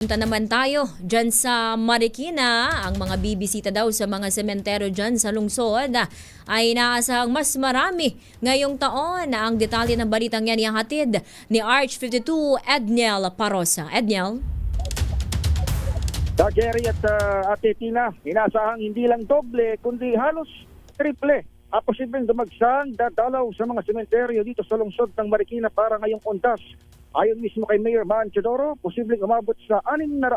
Punta naman tayo dyan sa Marikina. Ang mga bibisita daw sa mga sementeryo dyan sa lungsod ay inaasahang mas marami ngayong taon. Ang detalye ng balitang yan ihatid ni Arch 52 Edniel Parosa. Edniel? Sa Jerry at uh, Ate Tina, inasahang hindi lang doble, kundi halos triple. Posibleng dumagsang dadalaw sa mga sementeryo dito sa lungsod ng Marikina para ngayong undas. Ayon mismo kay Mayor Man Chodoro, posibleng umabot sa 600,000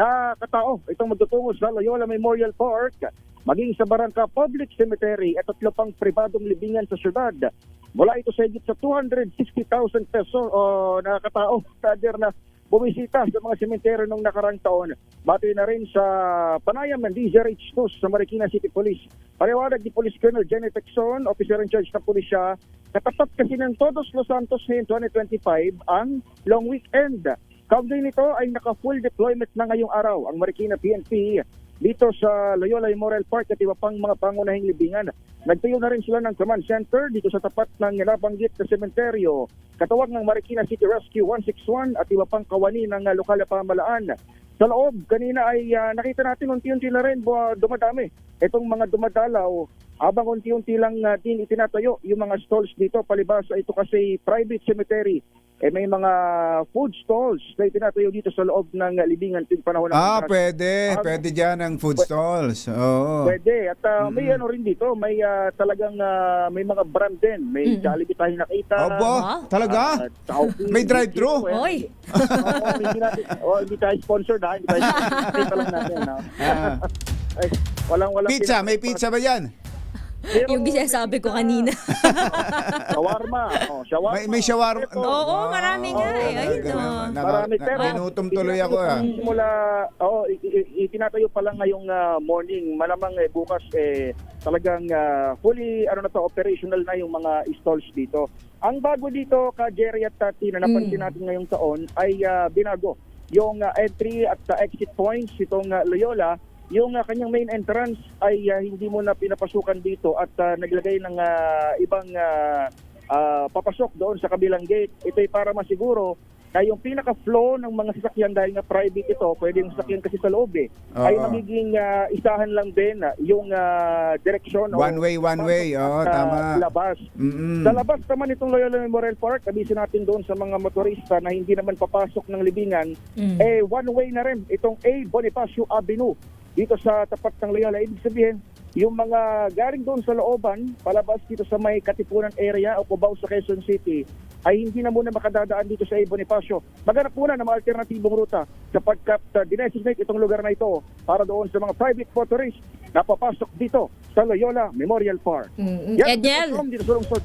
na katao itong magtutungo sa Loyola Memorial Park, maging sa Barangka Public Cemetery at tatlo pang pribadong libingan sa syudad. Mula ito sa higit sa 260,000 peso o na katao, kader na bumisita sa mga sementeryo nung nakarang taon. Bati na rin sa panayam ng DZRH2 sa Marikina City Police. Paliwanag ni Police Colonel Jenny Texon, officer in charge ng pulisya, natapat kasi ng Todos Los Santos ngayon 2025 ang long weekend. Kaugnay nito ay naka-full deployment na ngayong araw ang Marikina PNP dito sa Loyola Memorial Park at iba pang mga pangunahing libingan. Nagtayo na rin sila ng command center dito sa tapat ng nabanggit na sementeryo. Katawag ng Marikina City Rescue 161 at iba pang kawani ng lokal na pamahalaan. Sa loob, kanina ay uh, nakita natin unti-unti na rin uh, dumadami. Itong mga dumadalaw, habang unti-unti lang uh, din itinatayo yung mga stalls dito. Palibasa ito kasi private cemetery. Eh may mga food stalls na itinatayo dito sa loob ng libingan tuwing panahon ng Ah, pwede. Ah, Pwede dyan ang food stalls. Oo. Pwede. At uh, may ano rin dito, may uh, talagang uh, may mga brand din. May Jollibee tayo nakita. Opo, Ah. talaga? Uh, May drive-thru? Oy! Oo, hindi, natin, oh, hindi tayo sponsored ha. Hindi tayo sponsored. Kita lang natin. Ha? Ah. Ay, walang, walang Pizza, may pinag- pizza ba yan? Pero Yung sinasabi ko kanina. Shawarma. Oh, shawarma. May, may shawarma. Oo, marami nga eh. Ayun, oh. Marami, na- pero Ginutom tuloy ako ah. Simula, oh, itinatayo pa lang ngayong ah, morning. Malamang eh, bukas eh, talagang ah, fully ano na to, operational na yung mga stalls dito. Ang bago dito, ka Jerry at Tati, na napansin Mm. natin ngayong taon, ay ah, binago. Yung ah, entry at ah, exit points, itong ah, Loyola, yung ah, kanyang main entrance ay ah, hindi mo na pinapasukan dito at ah, naglagay ng ah, ibang ah, ah, papasok doon sa kabilang gate. Ito ay para masiguro na yung pinaka-flow ng mga sasakyan dahil nga private ito, pwede yung sasakyan kasi sa loob eh, ay Oo. magiging ah, isahan lang din ah, yung ah, direksyon o One way, one way. Oo, sa tama. labas. Mm-mm. Sa labas naman itong Loyola Memorial Park, abisin natin doon sa mga motorista na hindi naman papasok ng libingan, Mm. eh one way na rin itong A. Bonifacio Avenue dito sa tapat ng Loyola. Ibig sabihin, yung mga galing doon sa looban, palabas dito sa may Katipunan area o Cubao sa Quezon City, ay hindi na muna makadadaan dito sa. Bonifacio. Maghanap muna ng mga alternatibong ruta sapagkat uh, dinesignate itong lugar na ito para doon sa mga private motorists na papasok dito sa Loyola Memorial Park. Mm, Yan, Edniel?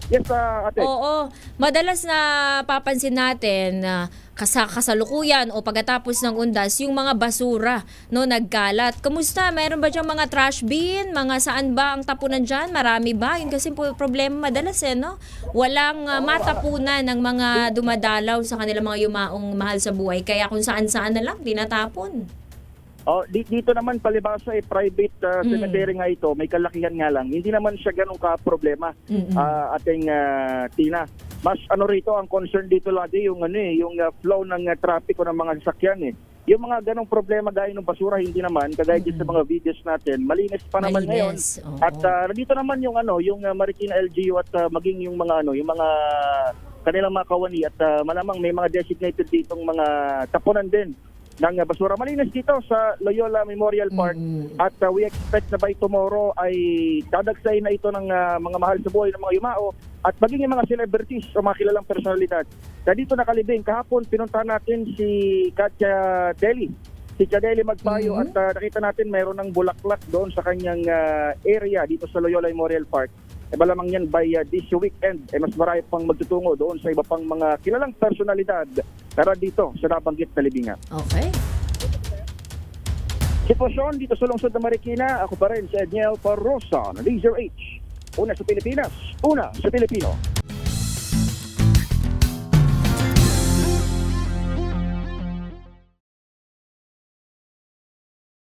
Yes, uh, ate. Oo. Madalas na papansin natin na kasa kasalukuyan o pagkatapos ng undas, yung mga basura no nagkalat. Kamusta? Mayroon ba diyang mga trash bin? Mga saan ba ang tapunan dyan? Marami ba? Yun kasi po problema madalas eh, no? Walang ah, matapunan ng mga dumadalaw sa kanilang mga yumaong mahal sa buhay. Kaya kung saan-saan na lang, tinatapon. Oh, di- dito naman palibasa eh private uh, Mm. cemetery nga ito, may kalakihan nga lang. Hindi naman siya ganun ka problema Mm-mm. ah, ating ah, Tina. Mas ano rito ang concern dito lagi yung ano eh, yung ah, flow ng uh, traffic o ng mga sasakyan eh. Yung mga ganong problema gaya ng basura hindi naman kagaya din sa mga videos natin. Malinis pa naman ngayon. Malinis, oo. At ah, nandito naman yung ano, yung ah, Marikina LGU at ah, maging yung mga ano, yung mga kanilang mga kawani at ah, malamang may mga designated ditong mga tapunan din ng ah, basura. Malinis dito sa Loyola Memorial Park Mm. at ah, we expect na by tomorrow ay dadagsay na ito ng ah, mga mahal sa buhay ng mga yumao at maging yung mga celebrities o mga kilalang personalidad. Na dito nakalibing, kahapon pinuntahan natin si Katya Deli. Si Kadeli Magpayo Mhm. at ah, nakita natin mayroon ng bulaklak doon sa kanyang ah, area dito sa Loyola Memorial Park. E malamang yan by ah, this weekend, eh, mas marami pang magtutungo doon sa iba pang mga kilalang personalidad tara dito sa nabanggit na libingan. Okay. Sitwasyon dito sa lungsod ng Marikina, ako pa rin si Edniel Parrosa Laser H. Una sa Pilipinas, una sa Pilipino.